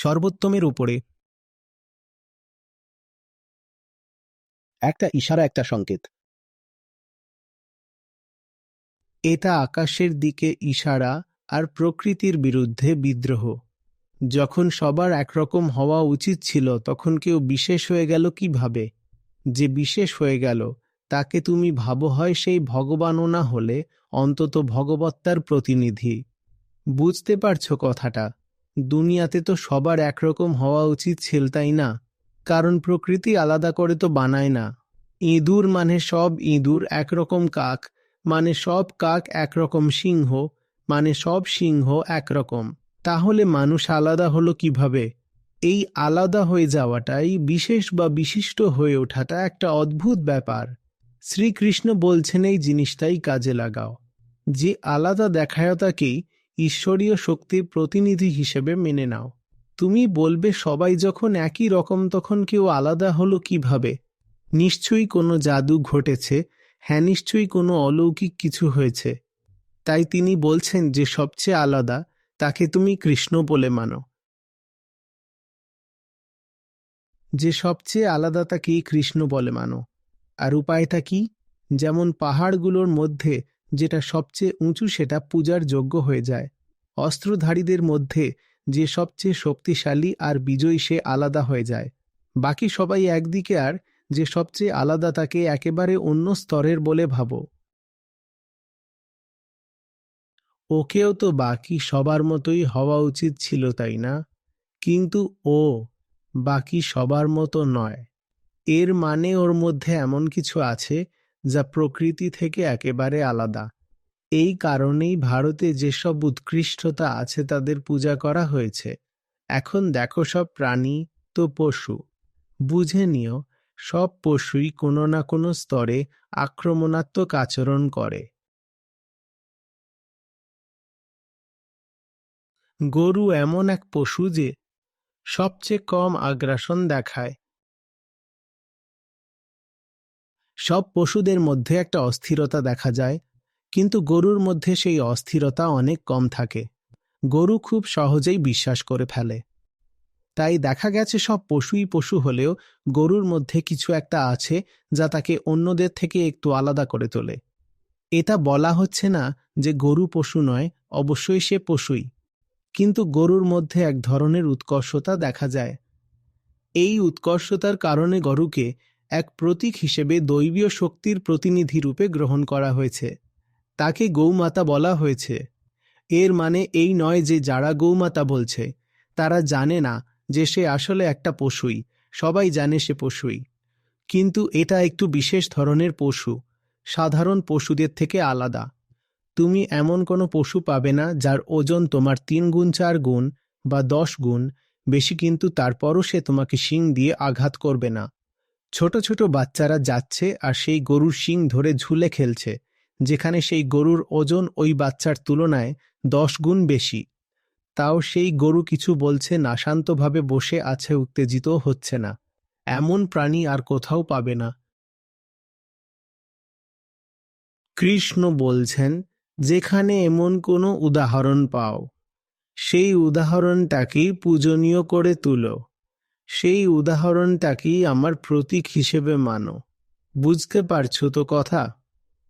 সর্বোত্তমের উপরে। একটা ইশারা, একটা সংকেত। এটা আকাশের দিকে ইশারা আর প্রকৃতির বিরুদ্ধে বিদ্রোহ। যখন সবার একরকম হওয়া উচিত ছিল, তখন কেউ বিশেষ হয়ে গেল কীভাবে? যে বিশেষ হয়ে গেল, তাকে তুমি ভাবো হয় সেই ভগবানও না হলে অন্তত ভগবত্তার প্রতিনিধি। বুঝতে পারছ কথাটা? দুনিয়াতে তো সবার একরকম হওয়া উচিত ছিল তাই না, কারণ প্রকৃতি আলাদা করে তো বানায় না। ইঁদুর মানে সব ইঁদুর একরকম কাক মানে সব কাক একরকম সিংহ মানে সব সিংহ একরকম। তাহলে মানুষ আলাদা হলো কীভাবে? এই আলাদা হয়ে যাওয়াটাই বিশেষ বা বিশিষ্ট হয়ে ওঠাটা একটা অদ্ভুত ব্যাপার। শ্রীকৃষ্ণ বলছেন এই জিনিসটাই কাজে লাগাও। যে আলাদা দেখায়তাকেই ঈশ্বরীয় শক্তির প্রতিনিধি হিসেবে মেনে নাও। তুমি বলবে, সবাই যখন একই রকম, তখন কেউ আলাদা হলো কীভাবে? নিশ্চয়ই কোনো জাদু ঘটেছে। হ্যাঁ নিশ্চয়ই কোনো অলৌকিক কিছু হয়েছে। তাই তিনি বলছেন যে, সবচেয়ে আলাদা, তাকে তুমি কৃষ্ণ বলে মানো। যে সবচেয়ে আলাদা তাকে কৃষ্ণ বলে মানো। আর উপায়টা কি? যেমন পাহাড়গুলোর মধ্যে যেটা সবচেয়ে উঁচু, সেটা পূজার যোগ্য হয়ে যায়। অস্ত্রধারীদের মধ্যে যে সবচেয়ে শক্তিশালী আর বিজয়ী সে আলাদা হয়ে যায়। বাকি সবাই একদিকে আর যে সবচেয়ে আলাদা তাকে একেবারে অন্য স্তরের বলে ভাবো। ওকেও তো বাকি সবার মতোই হওয়া উচিত ছিল, তাই না? কিন্তু ও বাকি সবার মতো নয়। এর মানে ওর মধ্যে এমন কিছু আছে যা প্রকৃতি থেকে একেবারে আলাদা। এই কারণেই ভারতে যেসব উৎকৃষ্টতা আছে তাদের পূজা করা হয়েছে। এখন দেখো সব প্রাণী তো পশু। বুঝে নিও, সব পশুই কোনো না কোনো স্তরে আক্রমণাত্মক আচরণ করে। গরু এমন এক পশু যে সবচেয়ে কম আগ্রাসন দেখায়। সব পশুদের মধ্যে একটা অস্থিরতা দেখা যায় কিন্তু গরুর মধ্যে সেই অস্থিরতা অনেক কম থাকে। গরু খুব সহজেই বিশ্বাস করে ফেলে। তাই দেখা গেছে সব পশুই পশু হলেও গরুর মধ্যে কিছু একটা আছে যা তাকে অন্যদের থেকে একটু আলাদা করে তোলে। এটা বলা হচ্ছে না যে গরু পশু নয়, অবশ্যই সে পশুই। কিন্তু গরুর মধ্যে এক ধরনের উৎকর্ষতা দেখা যায়। এই উৎকর্ষতার কারণে গরুকে এক প্রতীক হিসেবে দৈবীয় শক্তির প্রতিনিধি রূপে গ্রহণ করা হয়েছে। তাকে গৌমাতা বলা হয়েছে। এর মানে এই নয় যে যারা গৌমাতা বলছে, তারা জানে না যে সে আসলে একটা পশুই, সবাই জানে সে পশুই। কিন্তু এটা একটু বিশেষ ধরনের পশু, সাধারণ পশুদের থেকে আলাদা। তুমি এমন কোনো পশু পাবে না যার ওজন তোমার তিন গুণ চার গুণ বা দশ গুণ, বেশি কিন্তু তারপরও সে তোমাকে শিং দিয়ে আঘাত করবে না। ছোট ছোট বাচ্চারা যাচ্ছে আর সেই গরুর শিং ধরে ঝুলে খেলছে। যেখানে সেই গরুর ওজন ওই বাচ্চার তুলনায় দশ গুণ বেশি। তাও সেই গরু কিছু বলছে না শান্তভাবে বসে আছে, উত্তেজিত হচ্ছে না। এমন প্রাণী আর কোথাও পাবে না। কৃষ্ণ বলছেন, যেখানে এমন কোনো উদাহরণ পাও। সেই উদাহরণটাকেই পূজনীয় করে তুলো। সেই উদাহরণটাকেই আমার প্রতীক হিসেবে মানো। বুঝতে পারছ তো কথা?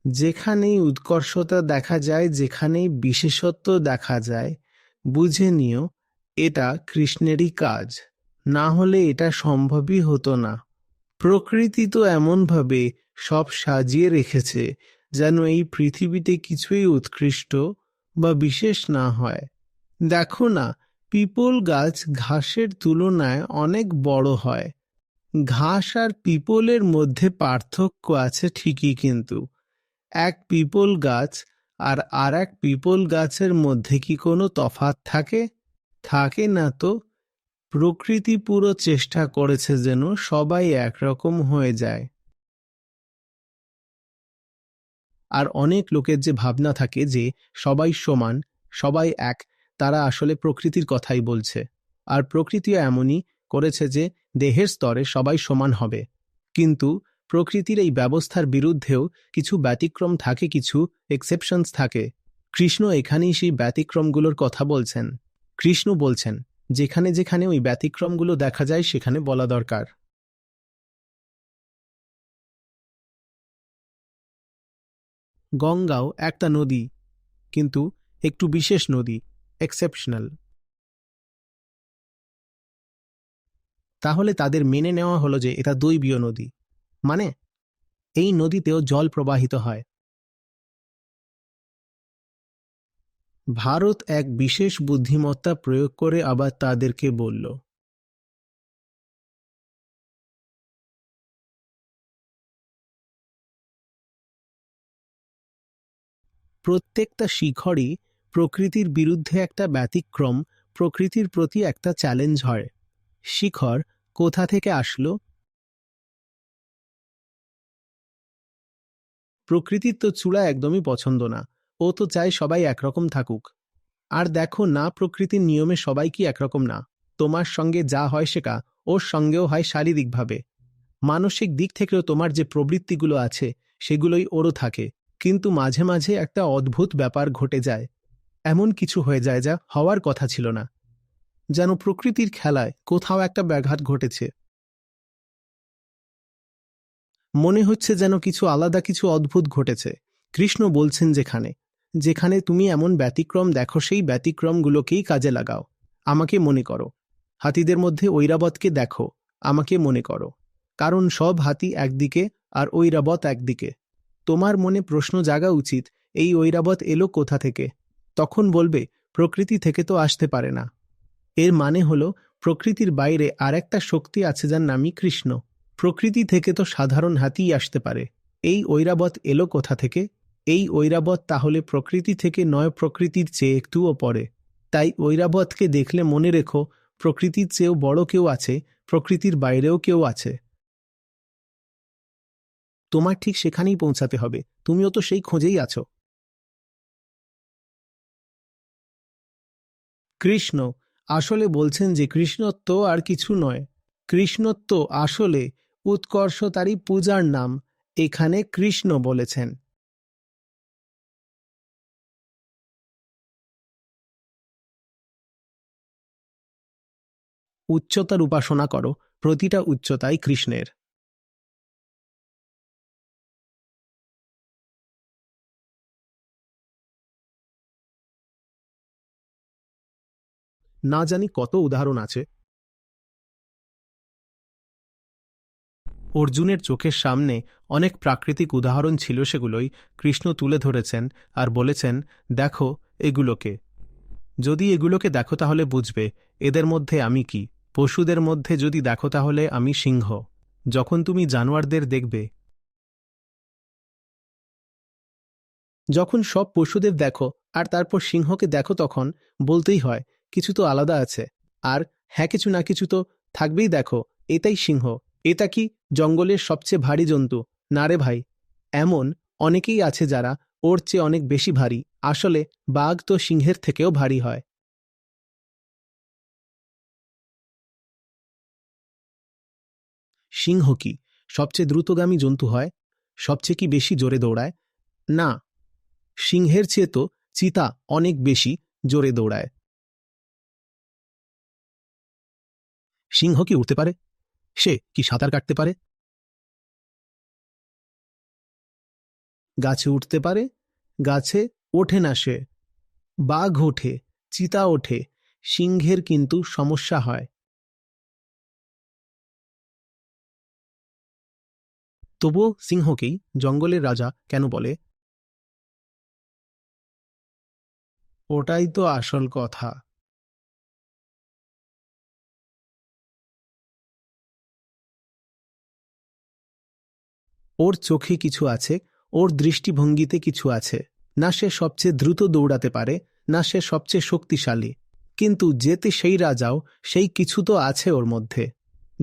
যেখানেই উৎকর্ষতা দেখা যায়, যেখানেই বিশেষত্ব দেখা যায়, বুঝে নিও, এটা কৃষ্ণেরই কাজ। না হলে এটা সম্ভবই হতো না। প্রকৃতি তো এমনভাবে সব সাজিয়ে রেখেছে, যেন এই পৃথিবীতে কিছুই উৎকৃষ্ট বা বিশেষ না হয়। দেখো না, পিপল গাছ ঘাসের তুলনায় অনেক বড় হয়। ঘাস আর পিপলের মধ্যে পার্থক্য আছে ঠিকই কিন্তু। এক পিপল গাছ আর আর এক পিপল গাছের মধ্যে কি কোনো তফাত থাকে? থাকে না তো। প্রকৃতি পুরো চেষ্টা করেছে যেন সবাই একরকম হয়ে যায়। আর অনেক লোকের যে ভাবনা থাকে যে সবাই সমান, সবাই এক, তারা আসলে প্রকৃতির কথাই বলছে। আর প্রকৃতিও এমনই করেছে যে দেহের স্তরে সবাই সমান হবে। কিন্তু প্রকৃতির এই ব্যবস্থার বিরুদ্ধেও কিছু ব্যতিক্রম থাকে, কিছু এক্সেপশনস থাকে। কৃষ্ণ এখানেই সেই ব্যতিক্রমগুলোর কথা বলছেন। কৃষ্ণ বলছেন, যেখানে যেখানে ওই ব্যতিক্রমগুলো দেখা যায়, সেখানে বলা দরকার। গঙ্গাও একটা নদী, কিন্তু একটু বিশেষ নদী এক্সেপশনাল তাহলে তাদের মেনে নেওয়া হলো যে এটা দৈবীয় নদী। মানে এই নদীতেও জল প্রবাহিত হয়। ভারত এক বিশেষ বুদ্ধিমত্তা প্রয়োগ করে আবার তাদেরকে বলল, প্রত্যেকটা শিখরই প্রকৃতির বিরুদ্ধে একটা ব্যতিক্রম, প্রকৃতির প্রতি একটা চ্যালেঞ্জ হয়। শিখর কোথা থেকে আসলো? প্রকৃতির তো চূড়া একদমই পছন্দ না। ও তো চায় সবাই একরকম থাকুক। আর দেখো না প্রকৃতির নিয়মে সবাই কি একরকম না। তোমার সঙ্গে যা হয় সেটা, ওর সঙ্গেও হয় শারীরিকভাবে। মানসিক দিক থেকেও তোমার যে প্রবৃত্তিগুলো আছে, সেগুলোই ওরও থাকে। কিন্তু মাঝে মাঝে একটা অদ্ভুত ব্যাপার ঘটে যায়। এমন কিছু হয়ে যায় যা হওয়ার কথা ছিল না। যেন প্রকৃতির খেলায় কোথাও একটা ব্যাঘাত ঘটেছে। মনে হচ্ছে যেন কিছু আলাদা কিছু অদ্ভুত ঘটেছে। কৃষ্ণ বলছেন যেখানে যেখানে তুমি এমন ব্যতিক্রম দেখো, সেই ব্যতিক্রমগুলোকেই কাজে লাগাও। আমাকে মনে করো। হাতিদের মধ্যে ঐরাবতকে দেখো। আমাকে মনে করো। কারণ সব হাতি একদিকে আর ঐরাবত একদিকে। তোমার মনে প্রশ্ন জাগা উচিত, এই ঐরাবত এলো কোথা থেকে? তখন বলবে, প্রকৃতি থেকে তো আসতে পারে না। এর মানে হলো, প্রকৃতির বাইরে আর একটা শক্তি আছে যার নামই কৃষ্ণ। প্রকৃতি থেকে তো সাধারণ হাতিই আসতে পারে। এই ঐরাবত এলো কোথা থেকে? এই ঐরাবত তাহলে প্রকৃতি থেকে নয়, প্রকৃতির চেয়ে একটুও পড়ে তাই ঐরাবতকে দেখলে মনে রেখো, প্রকৃতির চেয়েও বড় কেউ আছে, প্রকৃতির বাইরেও কেউ আছে। তোমার ঠিক সেখানেই পৌঁছাতে হবে, তুমিও তো সেই খোঁজেই আছো। কৃষ্ণ, আসলে বলছেন যে কৃষ্ণত্ব আর কিছু নয়। কৃষ্ণত্ব আসলে উৎকর্ষ তারই পূজার নাম, এখানে কৃষ্ণ বলেছেন। উচ্চতার উপাসনা করো, প্রতিটা উচ্চতাই কৃষ্ণের। না জানি কত উদাহরণ আছে। অর্জুনের চোখের সামনে অনেক প্রাকৃতিক উদাহরণ ছিল সেগুলোই কৃষ্ণ তুলে ধরেছেন আর বলেছেন, দেখো এগুলোকে। যদি এগুলোকে দেখো তাহলে বুঝবে, এদের মধ্যে আমি কি? পশুদের মধ্যে যদি দেখো তাহলে আমি সিংহ। যখন তুমি জানোয়ারদের দেখবে, যখন সব পশুদের দেখো আর তারপর সিংহকে দেখো তখন বলতেই হয়, কিছু তো আলাদা আছে। আর হ্যাঁ কিছু না কিছু তো থাকবেই দেখো, এটাই সিংহ। এটা কি জঙ্গলের সবচেয়ে ভারী জন্তু? না রে ভাই, এমন অনেকেই আছে যারা ওর চেয়ে অনেক বেশি ভারী। আসলে বাঘ তো সিংহের থেকেও ভারী হয়। সিংহ কি সবচেয়ে দ্রুতগামী জন্তু হয়? সবচেয়ে কি বেশি জোরে দৌড়ায়? না, সিংহের চেয়ে তো চিতা অনেক বেশি জোরে দৌড়ায়। সিংহ কি উঠতে পারে? সে কি সাঁতার কাটতে পারে? গাছে উঠতে পারে, গাছে ওঠে না সে। বাঘ ওঠে, চিতা ওঠে, সিংহের কিন্তু সমস্যা হয়। তবুও সিংহকেই জঙ্গলের রাজা কেন বলে? ওটাই তো আসল কথা। ওর চোখে কিছু আছে, ওর দৃষ্টিভঙ্গিতে কিছু আছে। না সে সবচেয়ে দ্রুত দৌড়াতে পারে, না সে সবচেয়ে শক্তিশালী। কিন্তু যেতে সেই রাজাও, সেই কিছু তো আছে ওর মধ্যে।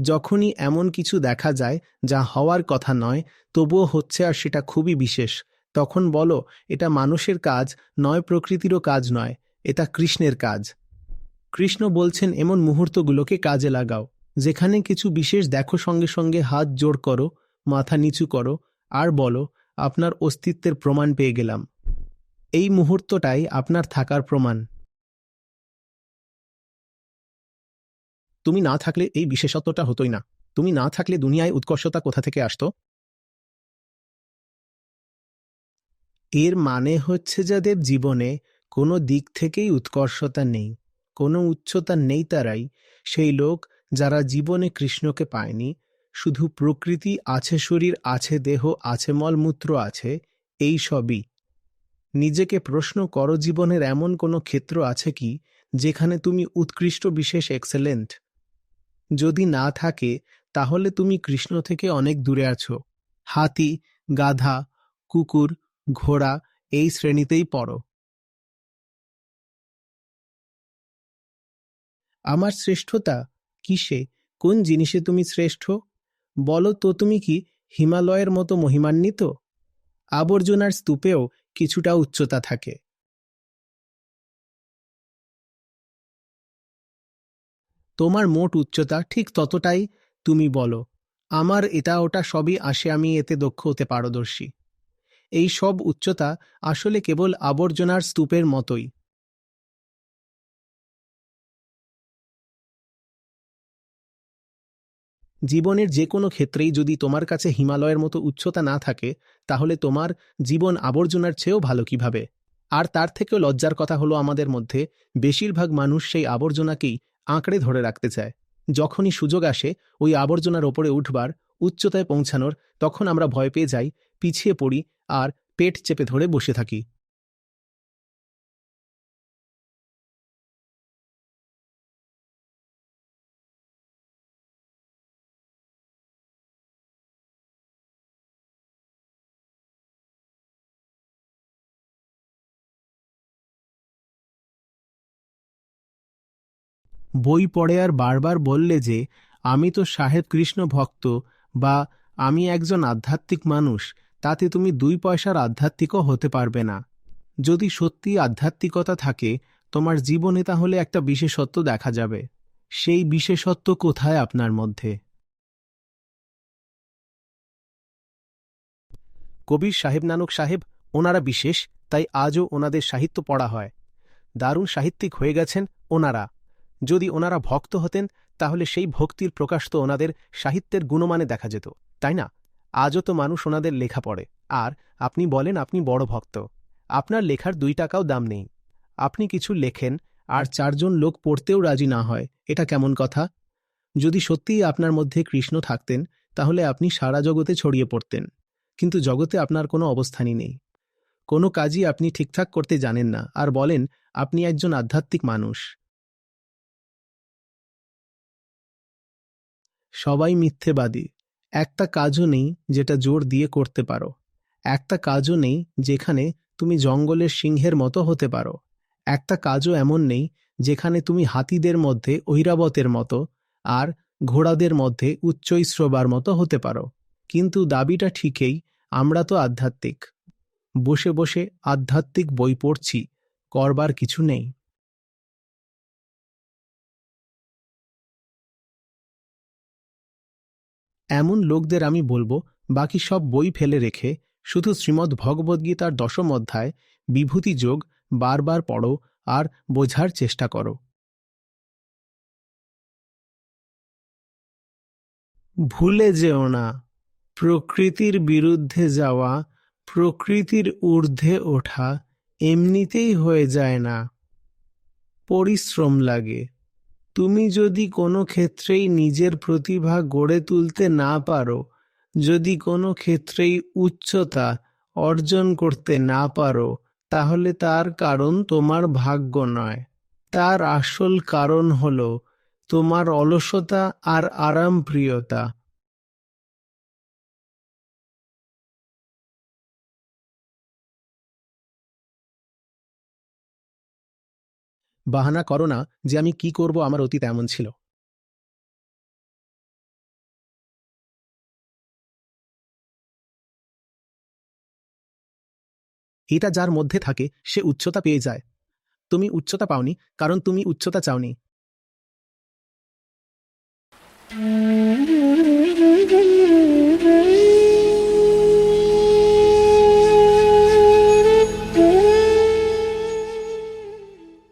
যখনই এমন কিছু দেখা যায়, যা হওয়ার কথা নয়, তবুও হচ্ছে আর সেটা খুবই বিশেষ। তখন বলো, এটা মানুষের কাজ, নয় প্রকৃতিরও কাজ নয়, এটা কৃষ্ণের কাজ। কৃষ্ণ বলছেন, এমন মুহূর্তগুলোকে কাজে লাগাও। যেখানে কিছু বিশেষ দেখো সঙ্গে সঙ্গে হাত জোড় করো মাথা নিচু করো আর বলো, আপনার অস্তিত্বের প্রমাণ পেয়ে গেলাম। এই মুহূর্তটাই আপনার থাকার প্রমাণ। তুমি না থাকলে এই বিশেষত্বটা হতোই না। তুমি না থাকলে দুনিয়ায় উৎকর্ষতা কোথা থেকে আসত? এর মানে হচ্ছে যাদের জীবনে কোনো দিক থেকেই উৎকর্ষতা নেই, কোনো উচ্চতা নেই তারাই। সেই লোক যারা জীবনে কৃষ্ণকে পায়নি শুধু প্রকৃতি আছে, শরীর আছে, দেহ আছে মলমূত্র আছে, এই সবই। নিজেকে প্রশ্ন করো, জীবনের এমন কোনো ক্ষেত্র আছে কি, যেখানে তুমি উৎকৃষ্ট, বিশেষ এক্সেলেন্ট যদি না থাকে, তাহলে তুমি কৃষ্ণ থেকে অনেক দূরে আছো। হাতি, গাধা, কুকুর, ঘোড়া, এই শ্রেণীতেই পড়ো। আমার শ্রেষ্ঠতা কিসে? কোন জিনিসে তুমি শ্রেষ্ঠ? বলো তো তুমি কি হিমালয়ের মতো মহিমান্বিত? আবর্জনার স্তূপেও কিছুটা উচ্চতা থাকে। তোমার মোট উচ্চতা ঠিক ততটাই, তুমি বলো। আমার এটা ওটা সবই আসে আমি এতে দক্ষ হতে পারদর্শী। এই সব উচ্চতা আসলে কেবল আবর্জনার স্তূপের মতোই। জীবনের যে কোনো ক্ষেত্রেই যদি তোমার কাছে হিমালয়ের মতো উচ্চতা না থাকে, তাহলে তোমার জীবন আবর্জনার চেয়েও ভালো কীভাবে? আর তার থেকেও লজ্জার কথা হলো আমাদের মধ্যে, বেশিরভাগ মানুষ সেই আবর্জনাকেই আঁকড়ে ধরে রাখতে চায়। যখনই সুযোগ আসে, ওই আবর্জনার ওপরে উঠবার, উচ্চতায় পৌঁছানোর, তখন আমরা ভয় পেয়ে যাই, পিছিয়ে পড়ি, আর পেট চেপে ধরে বসে থাকি। বই পড়ে আর বারবার বললে যে, আমি তো সাহেব কৃষ্ণ ভক্ত বা আমি একজন আধ্যাত্মিক মানুষ, তাতে তুমি দুই পয়সার আধ্যাত্মিকও হতে পারবে না। যদি সত্যি আধ্যাত্মিকতা থাকে, তোমার জীবনে তাহলে একটা বিশেষত্ব দেখা যাবে। সেই বিশেষত্ব কোথায় আপনার মধ্যে? কবির সাহেব নানক সাহেব ওনারা বিশেষ, তাই আজও ওনাদের সাহিত্য পড়া হয়। দারুণ সাহিত্যিক হয়ে গেছেন ওনারা। যদি ওনারা ভক্ত হতেন, তাহলে সেই ভক্তির প্রকাশ তো ওনাদের সাহিত্যের গুণমানে দেখা যেত, তাই না? আজও তো মানুষ ওনাদের লেখা পড়ে। আর আপনি বলেন আপনি বড় ভক্ত। আপনার লেখার দুই টাকাও দাম নেই। আপনি কিছু লেখেন, আর চারজন লোক পড়তেও রাজি না হয়, এটা কেমন কথা? যদি সত্যিই আপনার মধ্যে কৃষ্ণ থাকতেন, তাহলে আপনি সারা জগতে ছড়িয়ে পড়তেন। কিন্তু জগতে আপনার কোনো অবস্থানই নেই। কোনো কাজই আপনি ঠিকঠাক করতে জানেন না, আর বলেন, আপনি একজন আধ্যাত্মিক মানুষ। সবাই মিথ্যেবাদী। একটা কাজও নেই যেটা জোর দিয়ে করতে পারো। একটা কাজও নেই যেখানে তুমি জঙ্গলের সিংহের মতো হতে পারো। একটা কাজও এমন নেই যেখানে তুমি হাতিদের মধ্যে ঐরাবতের মতো আর ঘোড়াদের মধ্যে উচ্চৈশ্রবার মতো হতে পারো। কিন্তু দাবিটা ঠিকই, আমরা তো আধ্যাত্মিক। বসে বসে আধ্যাত্মিক বই পড়ছি, করবার কিছু নেই। এমন লোকদের আমি বলব, বাকি সব বই ফেলে রেখে, শুধু শ্রীমদ্ ভগবদ্গীতার দশম অধ্যায়, বিভূতি যোগ, বারবার পড়ো আর বোঝার চেষ্টা করো। ভুলে যেও না, প্রকৃতির বিরুদ্ধে যাওয়া, প্রকৃতির ঊর্ধ্বে ওঠা, এমনিতেই হয়ে যায় না, পরিশ্রম লাগে। তুমি যদি কোনো ক্ষেত্রেই নিজের প্রতিভা গড়ে তুলতে না পারো, যদি কোনো ক্ষেত্রেই উচ্চতা অর্জন করতে না পারো, তাহলে তার কারণ তোমার ভাগ্য নয়। তার আসল কারণ হল তোমার অলসতা আর আরামপ্রিয়তা। বাহানা করো না যে আমি কি করব আমার অতীত এমন ছিল। এটা যার মধ্যে থাকে, সে উচ্চতা পেয়ে যায়। তুমি উচ্চতা পাওনি, কারণ তুমি উচ্চতা চাওনি।